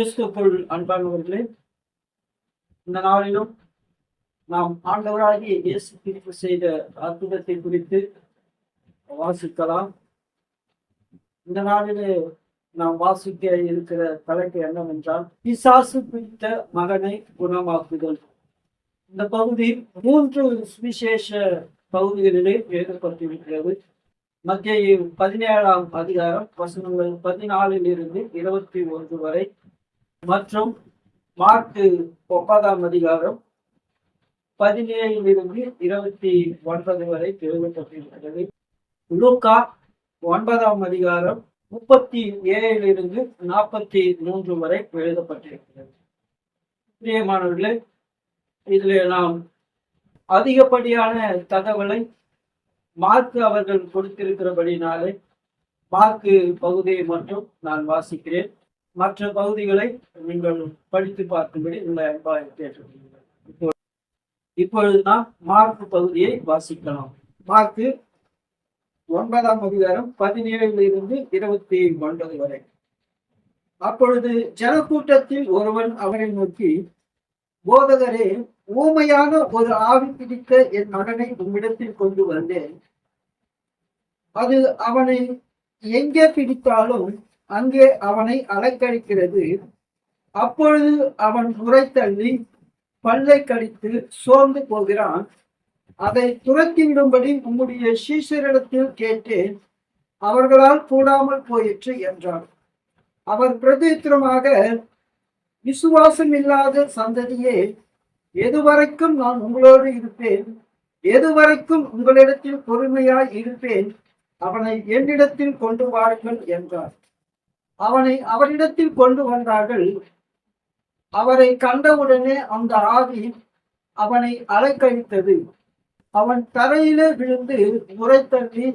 கிறிஸ்துக்குள் அன்பானவர்களே இந்த நாளிலும் நாம் ஆண்டவராகிய இயேசு கிறிஸ்து செய்த அற்புதத்தை குறித்து வாசிக்கலாம். இந்த நாளிலே நாம் வாசிக்க இருக்கிற தலைப்பு என்னவென்றால் பிசாசு பிடித்த மகனை குணமாக்குதல். இந்த பகுதி மூன்று சுவிசேஷ பகுதிகளிலே எழுதப்பட்டிருக்கிறது. மத்திய பதினேழாம் அதிகாரம் வசனங்கள் பதினாலில் இருந்து இருபத்தி ஒன்று வரை மற்றும் மார்க்கு ஒன்பதாம் அதிகாரம் பதினேழிலிருந்து இருபத்தி ஒன்பது வரை எழுதப்பட்டிருக்கிறது லூக்கா ஒன்பதாம் அதிகாரம் முப்பத்தி ஏழிலிருந்து நாற்பத்தி மூன்று வரை எழுதப்பட்டிருக்கிறது. பிரியமானவர்களே இதில் நாம் அதிகப்படியான தகவலை மார்க்கு அவர்கள் கொடுத்திருக்கிறபடினாலே மார்க்கு பகுதியை மட்டும் நான் வாசிக்கிறேன். மற்ற பகுதிகளை நீங்கள் படித்து பார்க்கும்படி உங்களை அன்பாக கேட்டுக்கொள்கிறேன். இப்பொழுது நாம் மார்க்கு பகுதியை வாசிக்கலாம். மார்க்கு ஒன்பதாம் அதிகாரம் பதினேழுல இருந்து இருபத்தி ஒன்பது வரை. அப்பொழுது ஜனக்கூட்டத்தில் ஒருவன் அவனை நோக்கி போதகரே ஊமையான ஒரு ஆவி பிடித்த என் மகனை உம்மிடத்தில் கொண்டு வந்தேன். அது அவனை எங்கே பிடித்தாலும் அங்கே அவனை அலைக்கழிக்கிறது அப்பொழுது அவன் உரை தள்ளி பல்லை கடித்து சோர்ந்து போகிறான். அதை துரத்திவிடும்படி உம்முடைய சீசரிடத்தில் கேட்டேன். அவர்களால் கூடாமல் போயிற்று என்றார் அவர் பிரதித்திரமாக விசுவாசம் இல்லாத சந்ததியே எதுவரைக்கும் நான் உங்களோடு இருப்பேன். எதுவரைக்கும் உங்களிடத்தில் பொறுமையாய் இருப்பேன். அவனை என்னிடத்தில் கொண்டு வாருங்கள் என்றார். அவனை அவரிடத்தில் கொண்டு வந்தார்கள். அவரை கண்டவுடனே அந்த ஆவி அவனை அலைக்கழித்தது அவன் தரையிலே விழுந்து முறை தள்ளி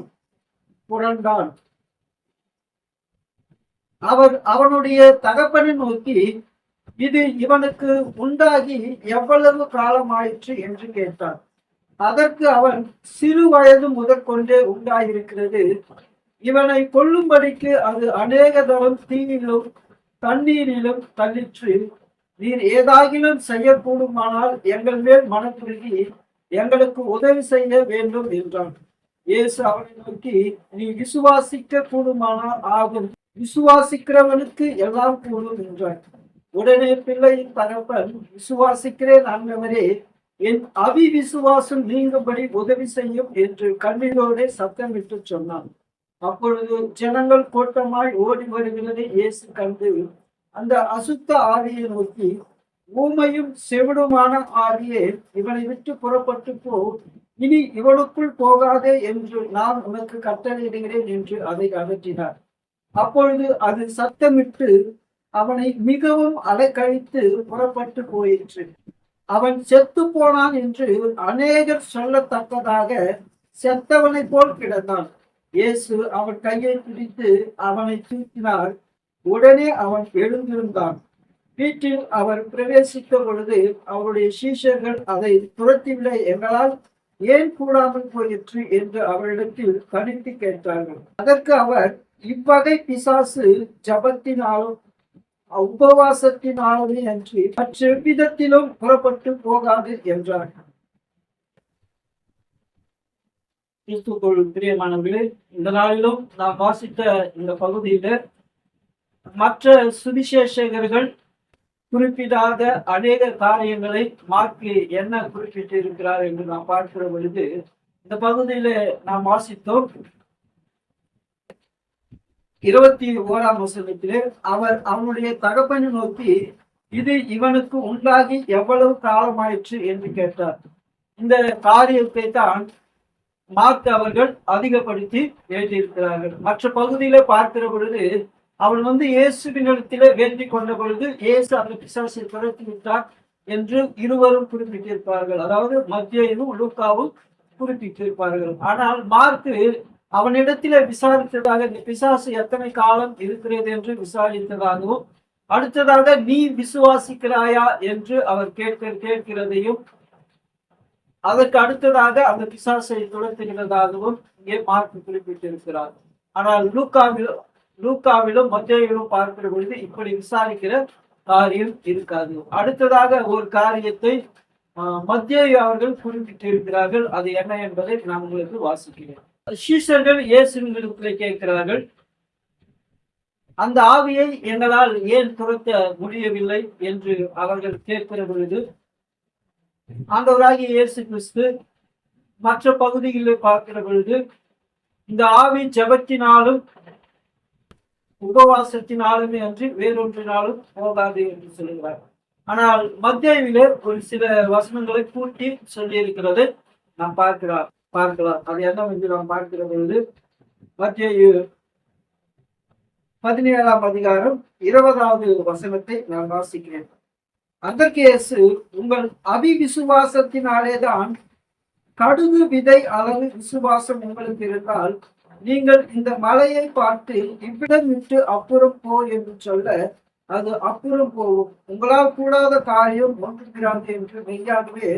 புரண்டான். அவர் அவனுடைய தகப்பனை நோக்கி இது இவனுக்கு உண்டாகி எவ்வளவு காலமாயிற்று? என்று கேட்டார் அதற்கு அவன் சிறு வயது முதற்கொண்டே உண்டாயிருக்கிறது. இவனை கொல்லும்படிக்கு அது அநேக தரம் தீயிலும் தண்ணீரிலும் தள்ளிற்று. நீர் ஏதாகிலும் செய்யக்கூடுமானால் எங்கள் மேல் மனப்புருகி எங்களுக்கு உதவி செய்ய வேண்டும் என்றான். இயேசு அவனை நோக்கி நீ விசுவாசிக்க கூடுமானால் ஆகும். விசுவாசிக்கிறவனுக்கு எல்லாம் கூடும் என்றான். உடனே பிள்ளையின் தகப்பன் விசுவாசிக்கிறேன் ஆண்டவரே என் அவி விசுவாசம் நீங்கும்படி உதவி செய்யும் என்று கண்ணீரோடு சத்தமிட்டு சொன்னான். அப்பொழுது ஜனங்கள் கூட்டமாய் ஓடி வருகிறதை இயேசு கண்டு அந்த அசுத்த ஆவியை நோக்கி ஊமையும் செவிடுமான ஆவியே இவனை விட்டு புறப்பட்டு போ. இனி இவனுக்குள் போகாதே என்று நான் உனக்கு கட்டளையிடுகிறேன் என்று அதை அகற்றினார். அப்பொழுது அது சத்தமிட்டு அவனை மிகவும் அலைக்கழித்து புறப்பட்டு போயிற்று. அவன் செத்து போனான் என்று அநேகர் சொல்லத்தக்கதாக செத்தவனை போல் கிடந்தான். இயேசு அவன் கையை பிடித்து அவனை தூக்கினார். உடனே அவன் எழுந்திருந்தான். வீட்டில் அவர் பிரவேசித்த பொழுது அவருடைய சீஷர்கள் அதை துரத்திவிட எங்களால் ஏன் கூடாமல் போயிற்று என்று அவரிடத்தில் கணித்து கேட்டார்கள். அதற்கு அவர் இவ்வகை பிசாசு ஜபத்தினாலும் உபவாசத்தினாலுமே அன்றி மற்ற விதத்திலும் புறப்பட்டு போகாது என்றார் கிறிஸ்துக்குள் பிரியமானவர்களே இந்த நாளிலும் நாம் வாசித்த இந்த பகுதியில மற்ற சுவிசேஷகர்கள் குறிப்பிடாத அநேக காரியங்களை மார்க்கு என்ன குறிப்பிட்டு இருக்கிறார் என்று நாம் பார்க்கிற பொழுது இந்த பகுதியில நாம் வாசித்தோம். இருபத்தி ஓராம் வசனத்திலே அவர் அவனுடைய தகப்பனை நோக்கி இது இவனுக்கு உண்டாகி எவ்வளவு காலமாயிற்று? என்று கேட்டார். இந்த காரியத்தை தான் மார்க் அவர்கள் அதிகப்படுத்தி எழுதியிருக்கிறார்கள். மற்ற பகுதியில பார்க்கிற பொழுது அவன் வந்து இயேசுவினிடத்திலே வேண்டிக் கொண்ட பொழுது இயேசு அந்த பிசாசை துரத்தி விட்டார் என்று இருவரும் குறிப்பிட்டிருப்பார்கள். அதாவது மத்தியும் லூக்காவும் குறிப்பிட்டிருப்பார்கள். ஆனால் மார்க்கு அவனிடத்தில விசாரித்ததாக இந்த பிசாசு எத்தனை காலம் இருக்கிறது என்று விசாரித்ததாகவும் அடுத்ததாக நீ விசுவாசிக்கிறாயா என்று அவர் கேட்க கேட்கிறதையும் அதற்கு அடுத்ததாக அந்த பிசாசை துரத்துகிறதாகவும் இங்கே மார்க் குறிப்பிட்டிருக்கிறார். ஆனால் லூக்காவில் லூக்காவிலும் மத்தியிலும் பார்க்கிற பொழுது இப்படி விசாரிக்கிற காரியம் இருக்காது. அடுத்ததாக ஒரு காரியத்தை ஆஹ், மத்திய அவர்கள் குறிப்பிட்டிருக்கிறார்கள். அது என்ன என்பதை நான் உங்களுக்கு வாசிக்கிறேன். சீசர்கள் இயேசுவிடத்திலே கேட்கிறார்கள் அந்த ஆவியை எங்களால் ஏன் துரத்த முடியவில்லை? என்று அவர்கள் கேட்கிற பொழுது ஆண்டவராகிய இயேசு கிறிஸ்து மற்ற பகுதிகளில் பார்க்கிற பொழுது இந்த ஆவி ஜபத்தினாலும் உபவாசத்தினாலுமே அன்றி வேறொன்றினாலும் போகாது என்று சொல்லுகிறார். ஆனால் மத்தியாவிலே ஒரு சில வசனங்களை கூட்டி சொல்லியிருக்கிறது நாம் பார்க்கிறோம் பார்க்கலாம். அது என்னவென்று நாம் பார்க்கிற பொழுது மத்திய பதினேழாம் அதிகாரம் இருபதாவது வசனத்தை நான் வாசிக்கிறேன். அதற்கு இயேசு உங்கள் அபிவிசுவாசத்தினாலேதான் கடுகு விதை அளவு விசுவாசம் உங்களுக்கு இருந்தால் நீங்கள் இந்த மலையை பார்த்து இவ்விடம் விட்டு அப்புறம் போ என்று சொல்ல அது அப்புறம் போகும். உங்களால் கூடாத காரியம் ஒன்றுகிறாது என்று மெய்யாகவே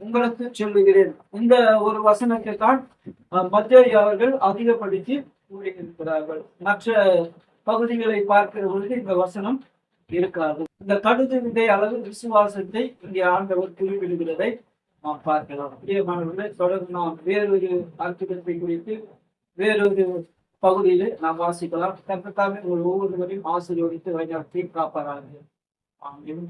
உங்களுக்கு சொல்லுகிறேன். இந்த ஒரு வசனத்தை தான் மத்திய அவர்கள் அதிகப்படுத்தி கூறியிருக்கிறார்கள். மற்ற பகுதிகளை பார்க்கிற பொழுது இந்த வசனம் இருக்காது. இந்த கடுகு விதை அளவு விசுவாசத்தை இங்கே ஆண்டவர் குறிப்பிடுகிறதை நாம் பார்க்கலாம். பிரியமானவர்களை தொடர்ந்து நாம் வேறொரு அற்புதத்தை குறித்து வேறொரு பகுதியிலே நாம் வாசிக்கலாம். கர்த்தத்தாமே ஒரு ஒவ்வொருவரையும் ஆசீர்வதித்து வழிநடத்தி காப்பாராக ஆமென்.